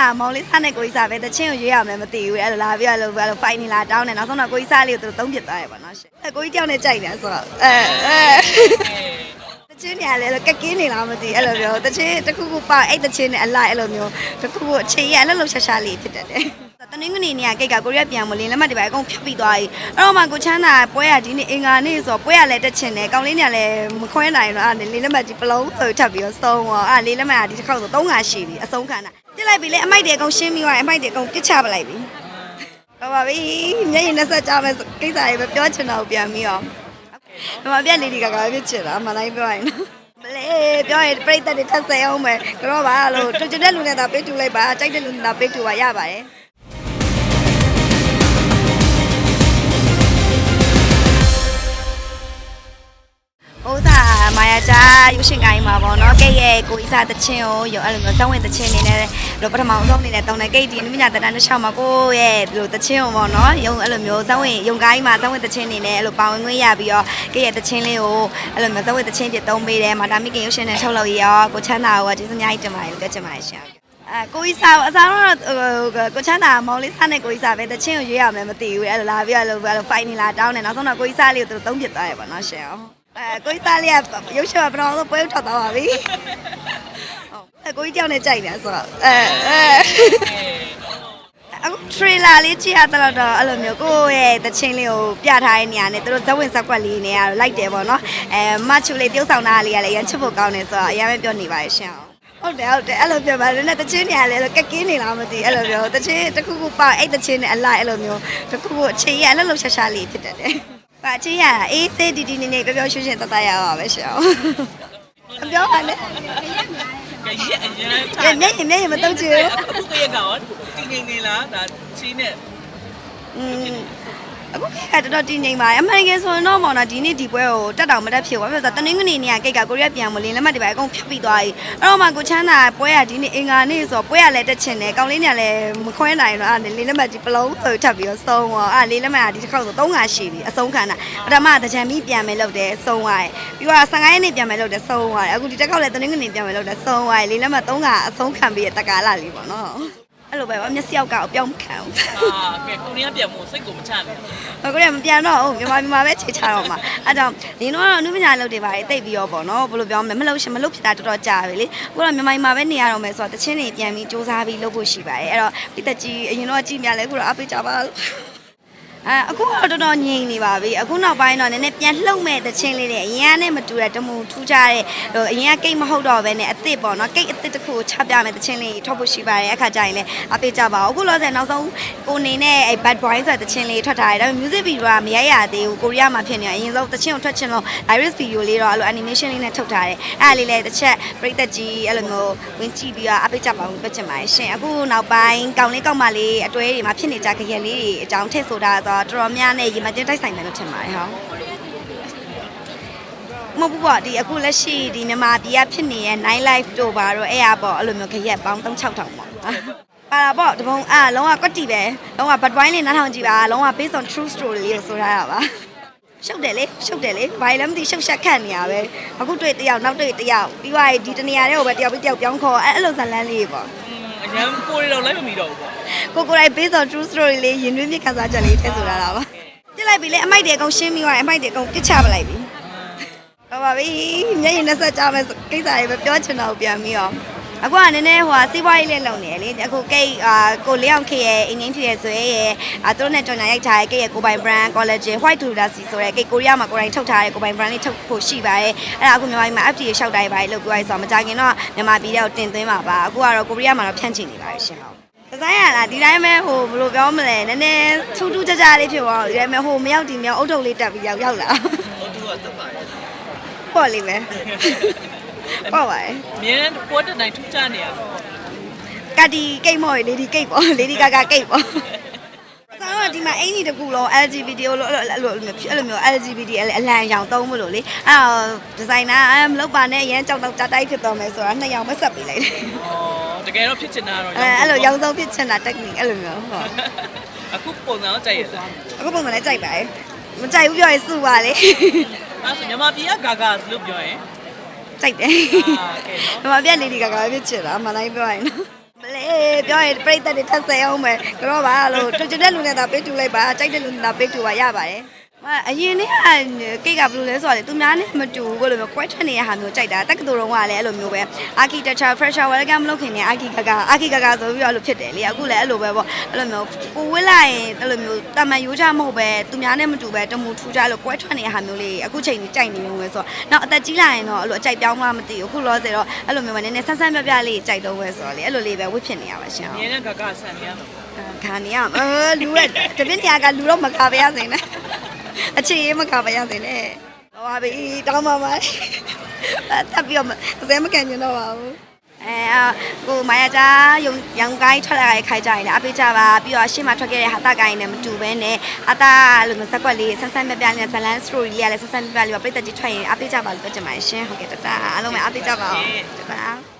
တာမောင်လေးစားနဲ့ကိုကြီးစားပဲတချင်းကိုရွေးရမယ်မသိဘူးအဲ့လိုလာပြီးတော့အဲ့လိုဖိုင်နေလာတောင်းနေနောက်ဆုံးတော့ကိုကြီးစားလေးကိုသူတို့သုံးပြစ်သွားရပါတော့ရှင်အဲ့ကိုကြီးကြောက်နေကြိုက်တယ်ဆိုတော့အဲအဲတချင်းနေရလဲကက်ကင်းနေလားမသိအဲ့လိုမျိုးတချင်းတစ်ခုခုပေါက်အဲ့တချင်းနဲ့အလိုက်အဲ့လိုမျိုးတစ်ခုခုအခြေရအဲ့လိုလှရှာရှာလေးဖြစ်တတ်တယ်တနင်္ဂနွေနေ့ကကိတ်ကကိုရီးယားပြန်မလင်းလက်မှတ်တွေပါအကုန်ဖြတ်ပြီးသွားပြီအဲ့တော့မှကိုချမ်းသာပွဲရဒီနေ့အင်္ဂါနေ့ဆိုတော့ပွဲရလဲတက်ချင်တယ်ကောင်းလေးနေကလည်းမခွဲနိုင်တော့အဲ့လေးလက်မှတ်ကြီးပလုံးဆိုထပ်ပြီးတော့သုံးတော့အဲ့လေးလက်မှတ်ကဒီတစ်ခေါက်ဆို3ခါရှိပြီအဆုံးခံတာ ပြစ်လိုက်ပြီလေအမိုက်တွေအကုန်ရှင်းပြီးသွားရင်အမိုက်တွေအကုန်ပြစ်ချပလိုက်ပြီဟုတ်ပါပြီမျက်ရည်နဲ့ဆက်ကြမယ်ဆိုကိစ္စတွေပဲပြောချင်တော့ပြန်ပြီးတော့ဒီမှာပြက်လေးဒီကကပဲဖြစ်ချင်တာမလိုက်ပြောရင်နော်မလေးပြောရင်ပြိတ္တတွေထပ်ဆဲအောင်မယ်ကြောပါလို့တူချင်တဲ့လူနဲ့သာပေးတူလိုက်ပါကြိုက်တဲ့လူနဲ့သာပေးတူပါရပါတယ် ရုပ်ရှင်ကိုင်းမှာပေါ့နော်ကိတ်ရဲ့ကိုအစားတချင်းကိုရောအဲ့လိုမျိုးစောင်းဝင်တချင်းနေနဲ့တော့ပထမဆုံးအနေနဲ့တောင်းတဲ့ကိတ်ဒီနုမညာတန်းတစ်ချောင်းမှာကိုရဲ့ဒီလိုတချင်းကိုပေါ့နော်ရုံအဲ့လိုမျိုးစောင်းဝင်ရုံကိုင်းမှာစောင်းဝင်တချင်းနေနဲ့အဲ့လိုပါဝင်ခွင့်ရပြီးတော့ကိတ်ရဲ့တချင်းလေးကိုအဲ့လိုမျိုးစောင်းဝင်တချင်းပြသုံးပေးတယ်မာတာမီကင်ရုပ်ရှင်နဲ့ထုတ်လုပ်ရရောကိုချမ်းသာကိုကျေးဇူးအများကြီးတင်ပါတယ်ပြောချင်ပါတယ်ရှင်အဲကိုကြီးစားအစားတော့ကိုချမ်းသာမောင်လေးစားနဲ့ကိုကြီးစားပဲတချင်းကိုရွေးရမယ်မသိဘူးအဲ့လိုလာပြီးတော့အဲ့လိုဖိုင်နေလာတောင်းနေနောက်ဆုံးတော့ကိုကြီးစားလေးကိုသူတို့သုံးပြစ်သွားရပါတော့ရှင် အဲကိုကြီးစားလေးကရုပ်ရှင်မှာပထမဆုံးပွဲထွက်သွားပါပြီဟုတ်ကိုကြီးကြောက်နေကြိုက်တယ်ဆိုတော့အဲအဲအခု trailer လေးကြည့်ရတော့တော့အဲ့လိုမျိုးကိုယ့်ရဲ့တချင်းလေးကိုပြထားတဲ့နေရာနဲ့သူတို့ဇဝဝင်ဇက်ကွက်လေးနေရတော့လိုက်တယ်ပေါ့နော်အဲမချူလေးပြုတ်ဆောင်တာလေးကလည်းရမ်းချစ်ဖို့ကောင်းတယ်ဆိုတော့အရင်ပဲပြောနေပါရဲ့ရှင်ဟုတ်တယ်ဟုတ်တယ်အဲ့လိုပြောပါတယ်နဲ့တချင်းနေရလဲကက်ကင်းနေလားမသိအဲ့လိုမျိုးတချင်းတစ်ခုခုပေါက်အဲ့တချင်းနဲ့အလိုက်အဲ့လိုမျိုးတစ်ခုခုအခြေရအဲ့လိုလှရှာရှာလေးဖြစ်တတ်တယ် ပါအချင်းရတာအေးသေးတီတီနေနေပျော်ပျော်ရွှင်ရွှင်တတ်တတ်ရအောင်ပါပဲရှင်မပြောပါနဲ့ကရက်အရင်ညညညညမတော့ချင်ဘူးအခုကရကတော့တင်းငင်နေလားဒါချင်းနဲ့อืม အခုကတော်တော်တင်းငိမ့်ပါအမှန်တကယ်ဆိုရင်တော့မောင်တော့ဒီနေ့ဒီပွဲကိုတက်တောင်မတက်ဖြစ်ဘူးဘာဖြစ်လို့လဲဆိုတော့တနင်္ဂနွေနေ့ကကိတ်ကကိုရီးယားပြန်မလင်းလက်မှတ်တွေပါအကုန်ဖြတ်ပြီးသွားပြီအဲ့တော့မှကိုချမ်းသာပွဲရဒီနေ့အင်္ဂါနေ့ဆိုတော့ပွဲရလဲတက်ချင်တယ်ကောင်းလေးနေကလည်းမခွဲနိုင်တော့အဲ့လေးလက်မှတ်ကြီးပလုံးဆိုထပ်ပြီးတော့သုံးတော့အဲ့လေးလက်မှတ်ကဒီတစ်ခေါက်ဆို3ခါရှိပြီအဆုံးခံတာပထမတကြံမီပြန်မယ်လို့တယ်သုံးသွားတယ်ပြီးတော့15ရက်နေ့ပြန်မယ်လို့တယ်သုံးသွားတယ်အခုဒီတစ်ခေါက်လည်းတနင်္ဂနွေပြန်မယ်လို့တယ်သုံးသွားတယ်လေးလက်မှတ်3ခါအဆုံးခံပြီးတက္ကလာလေးပေါ့နော် အဲ့လိုပဲအမျက်စိယောက်ကအပြောင်းမခံဘူးအာကဲကိုရီးယားပြန်မို့စိတ်ကိုမချနဲ့။အခုလည်းမပြန်တော့ဘူးမြန်မာပြည်မှာပဲခြေချတော့မှာ။အဲကြောင့်ဒီတော့အနုပညာလုပ်တွေပါတယ်တိတ်ပြီးတော့ပေါ့နော်ဘယ်လိုပြောမလဲမလုပ်ရှင်မလုပ်ဖြစ်တာတော်တော်ကြာပြီလေ။အခုတော့မြန်မာပြည်မှာပဲနေရတော့မယ်ဆိုတော့တချင်းတွေပြန်ပြီးစူးစမ်းပြီးလုပ်ဖို့ရှိပါတယ်။အဲ့တော့ပိသက်ကြီးအရင်တော့ကြည့်မြလဲအခုတော့အပိကြပါလို့ အဲအခုတော့တော်တော်ငြိမ်နေပါပြီအခုနောက်ပိုင်းတော့နည်းနည်းပြန်လှုပ်မဲ့တချင်းလေးတွေအရင်ကနဲ့မတူတဲ့တမူထူးခြားတဲ့ဟိုအရင်ကကိတ်မဟုတ်တော့ဘဲနဲ့အစ်စ်ပေါ့နော်ကိတ်အစ်စ်တစ်ခုကိုချပြမဲ့တချင်းလေးထွက်ဖို့ရှိပါတယ်အခါကျရင်လည်းအပိကြပါအောင်အခုလောဆယ်နောက်ဆုံးကိုနေနဲ့အဲ bad boy ဆိုတဲ့တချင်းလေးထွက်ထားတယ်ဒါပေမဲ့ music video ကမရိုက်ရသေးဘူးကိုရီးယားမှာဖြစ်နေတယ်အရင်ဆုံးတချင်းကိုထွက်ချင်လို့ iris video လေးတော့အဲ့လို animation လေးနဲ့ထုတ်ထားတယ်အဲ့ဒါလေးလည်းတစ်ချက်ပြိသက်ကြီးအဲ့လိုမျိုးဝင်ကြည့်ပြီးတော့အပိကြပါအောင်ပြချင်ပါတယ်ရှင်အခုနောက်ပိုင်းကောင်းလေးကောက်မလေးအတွဲတွေမှာဖြစ်နေကြကြရက်လေးတွေအကြောင်းထည့်ဆိုတာဆိုတော့တော်တော်များနဲ့ရေမတင်တိုက်ဆိုင်တယ်လို့ထင်ပါတယ်ဟောမဟုတ်ဘူးပေါ့ဒီအခုလက်ရှိဒီမြန်မာပြည်ကဖြစ်နေတဲ့ night life တို့ပါတော့အဲ့ရပေါ့အဲ့လိုမျိုးခရက်ပေါင်း3600ပေါ့ပါတာပေါ့တပုံအာလုံးဝကွက်တီပဲလုံးဝဘတ်ဝိုင်းလေးနားထောင်ကြည့်ပါလုံးဝ based on true story လေးကိုဆိုထားတာပါရှုပ်တယ်လေရှုပ်တယ်လေဘာလဲမသိရှုပ်ရှက်ခတ်နေရပဲအခုတွေ့တယောက်နောက်တွေ့တယောက်ပြီးသွားရင်ဒီတနေရာတွေကိုပဲတယောက်ပြီးတယောက်ပြောင်းခေါ်အဲ့အဲ့လိုဇာတ်လန်းလေးပေါ့အရင်ကိုရီးတော့လိုက်မမီတော့ဘူးပေါ့ ကိုကိုယ်တိုင် based on true story လေးရင်သွေးမြင့်ခန်းစားချက်လေးထည့်ဆိုထားတာပါပြစ်လိုက်ပြီလေအမိုက်တွေအကုန်ရှင်းပြီးသွားရင်အမိုက်တွေအကုန်ပြစ်ချပလိုက်ပြီဟုတ်ပါပြီမျက်ရည်နဲ့ဆက်ကြမယ်ဆိုကိစ္စတွေပဲပြောချင်တော့ပြန်ပြီးတော့အခုကနည်းနည်းဟိုဟာစီးပွားရေးလေးလုပ်နေတယ်လေအခုကိတ်အာကိုလေးအောင်ခေရဲ့အင်းင်းဖြစ်ရဲ့ဆိုရဲရဲ့အာသူတို့နဲ့ကြော်ညာရိုက်ထားတဲ့ကိတ်ရဲ့ကိုပိုင် brand collagen white glutasy ဆိုတဲ့ကိတ်ကိုရီးယားမှာကိုယ်တိုင်ထုတ်ထားတဲ့ကိုပိုင် brand လေးထုတ်ဖို့ရှိပါတယ်အဲ့ဒါအခုမြန်မာပြည်မှာ FDA ရှောက်တိုင်းပါတယ်လို့ပြောရဲဆိုတော့မကြခင်တော့မြန်မာပြည်ထဲကိုတင်သွင်းပါပါအခုကတော့ကိုရီးယားမှာတော့ဖြန့်ချင်နေပါတယ်ရှင်ဟုတ် ဒီဇိုင်းရလားဒီတိုင်းပဲဟိုဘယ်လိုပြောမလဲနည်းနည်းထူးထူးခြားခြားလေးဖြစ်သွားတော့ဒီတိုင်းပဲဟိုမရောက်ဒီမရောက်အုတ်ထုပ်လေးတက်ပြီးရောက်ရောက်လာဟုတ်သူကတက်ပါရဲ့ပေါ့လေးပဲပေါ့ပါရဲ့မြင်းပေါ်တဲ့နိုင်ထူးခြားနေရတော့ကတီကိတ်မော်ရေလေဒီကိတ်ပေါ့လေဒီကာကာကိတ်ပေါ့ဆောင်းက ဒီမှာအင်ကြီးတကူလုံး LGBT လို့အဲ့လိုအဲ့လိုမျိုးအဲ့လိုမျိုး LGBT အလံရောင်သုံးမလို့လေအဲ့တော့ဒီဇိုင်နာမလုပ်ပါနဲ့ရမ်းကြောက်တော့ကြတိုက်ဖြစ်သွားမယ်ဆိုတာနှစ်ယောက်မဆက်ပေးလိုက်တယ်ဩတကယ်တော့ဖြစ်ချင်တာတော့အဲအဲ့လိုရောင်စုံဖြစ်ချင်တာ technique အဲ့လိုမျိုးဟုတ်အခုပုံစံတော့ကြိုက်ရလားအခုပုံစံနဲ့ကြိုက်ပါရဲ့မကြိုက်ဘူးပြောရင်စုပါလေအဲ့ဆိုမြန်မာပြည်ကဂါဂါလို့ပြောရင်ကြိုက်တယ်အာကဲနော်။ဘာပြက်လေးဒီကကပဲဖြစ်ချင်တာမလိုက်ပြောရင်နော်။မလေ ပြောရင်ပြိတ္တတွေထပ်ဆဲအောင်မယ်ကတော့ပါလို့တူချင်တဲ့လူနဲ့သာပေးတူလိုက်ပါကြိုက်တဲ့လူနဲ့သာပေးတူပါရပါတယ်မ အရင်နေ့ကကိတ်ကဘယ်လိုလဲဆိုတော့လေသူများနဲ့မတူဘူးလို့မျိုးကွဲထွက်နေတဲ့ဟာမျိုးကြိုက်တာတက္ကသိုလ်တော်ကလည်းအဲ့လိုမျိုးပဲ architecture fresher welcome လုပ်ခင်နေ archi ကက archi ကကဆိုပြီးတော့အဲ့လိုဖြစ်တယ်လေအခုလည်းအဲ့လိုပဲပေါ့အဲ့လိုမျိုးကိုဝစ်လိုက်ရင်အဲ့လိုမျိုးတာမန်ရိုးချမဟုတ်ပဲသူများနဲ့မတူပဲတမူထူးကြလို့ကွဲထွက်နေတဲ့ဟာမျိုးလေးအခုချိန်ကြီးကြိုက်နေလို့ပဲဆိုတော့နောက်အသက်ကြီးလာရင်တော့အဲ့လိုအကြိုက်ပြောင်းမှမသိဘူးအခုလောဆယ်တော့အဲ့လိုမျိုးပဲနည်းနည်းဆန်းဆန်းပြပြလေးကြိုက်တော့ပဲဆိုတော့လေအဲ့လိုလေးပဲဝစ်ဖြစ်နေရပါရှင်အမြဲတမ်းဂါဂါဆန်နေရမှာခါနေရမလူရဲ့တပင်းညာကလူတော့မကပါရစေနဲ့ အခြေရေးမကပါရစေနဲ့ဟောပါပြီတောင်းပါပါတက်ပြီးတော့ဇဲမကန်ညတော့ပါဘူးအဲကိုမာယာချာရုံရောင်ကိုင်းထွက်လာတဲ့ခိုင်ကြရင်လည်းအပိကြပါပြီးတော့ရှေ့မှာထွက်ခဲ့တဲ့ဟာတာကိုင်းနဲ့မတူဘဲနဲ့အတာလို့မျိုးစက်ကွက်လေးဆန်းဆန်းပြပြနဲ့ဇလန်စတိုရီလေးကလည်းဆန်းဆန်းပြပြလေးပါပိတ်သက်ကြီးထွက်ရင်အပိကြပါလို့ပြောချင်ပါတယ်ရှင်ဟုတ်ကဲ့တတအားလုံးပဲအပိကြပါအောင်တတ